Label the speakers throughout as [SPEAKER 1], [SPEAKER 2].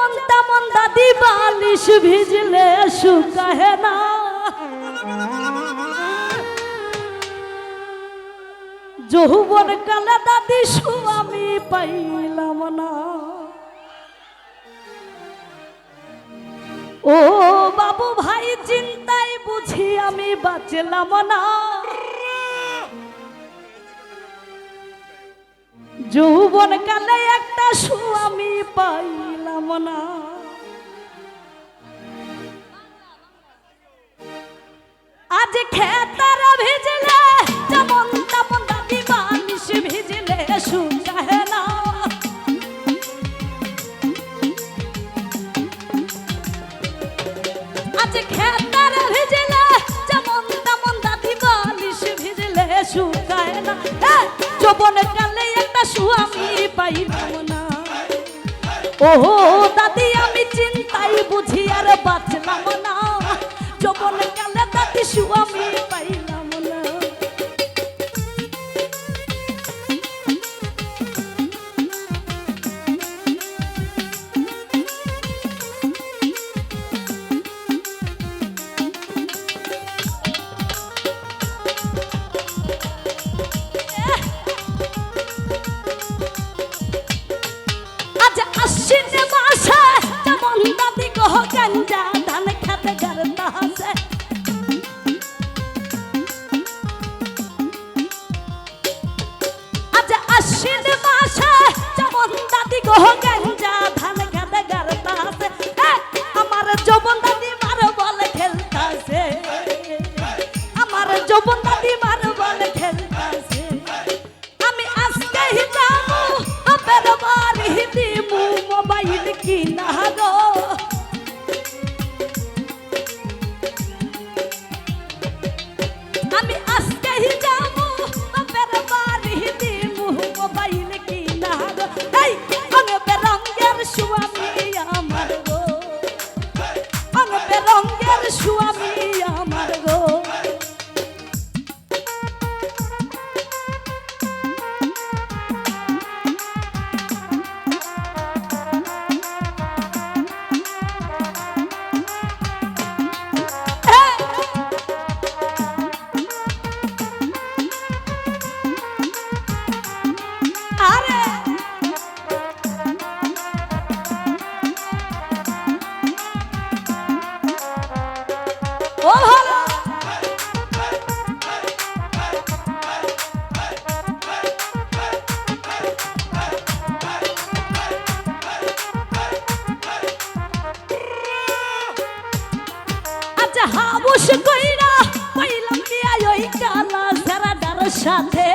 [SPEAKER 1] যেমন তেমন দাদি বালিশ ভিজলে শুকাহে না। কালে দাদি স্বামী পাইলাম না। ও বাবু ভাই, চিন্তায় বুঝি আমি বাঁচলাম না। যৌবন কালে একটা স্বামী পাইলাম না। আজ খেতার ভিজলে, যেমন তেমন দাদি বালিশ ভিজলে শুকাহে না। আজ খেতার ভিজলে, যেমন তেমন দাদি বালিশ ভিজলে শুকায় না। যৌবন কালে একটা স্বামী পাইলাম না। ও দাদি, আমি চিন্তাই বুঝি আর বাঁচলাম না। যখন কালে দাদি স্বামী กัน হাবুস কইরা কইলাম বিয়া ওই কালা সারা ডার সাথে।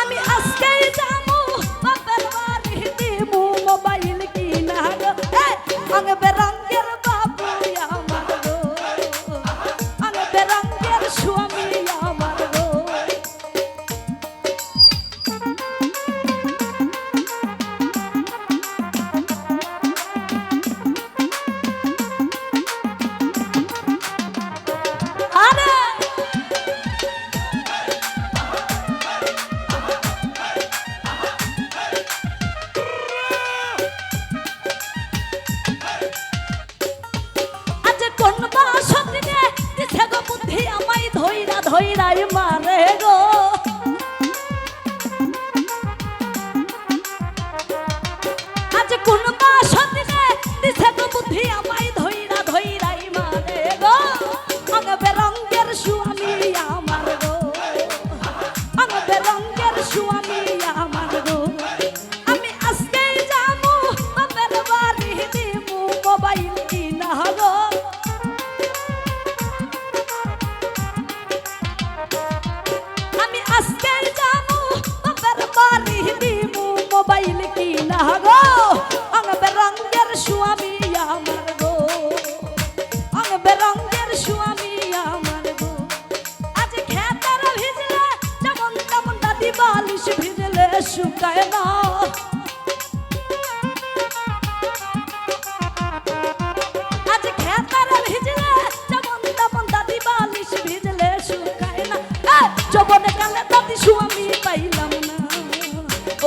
[SPEAKER 1] আমি আজকে যাব বাপের বাড়ি মোবাইল কিনা গো। এ আগে বেরাং শুকায় না। আজ খেতারা ভিজলে চবন তপন দাদি বালিশ ভিজলে শুকায় না। চবনে কালে দাদি স্বামী পাইলাম না।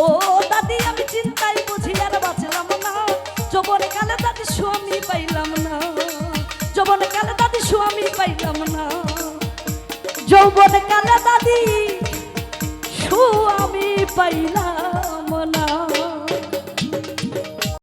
[SPEAKER 1] ও দাদি, আমি চিন্তায় বুঝি আর বাঁচলাম না। চবনে কালে দাদি স্বামী পাইলাম না। চবনে কালে দাদি স্বামী পাইলাম না। যৌবনে spider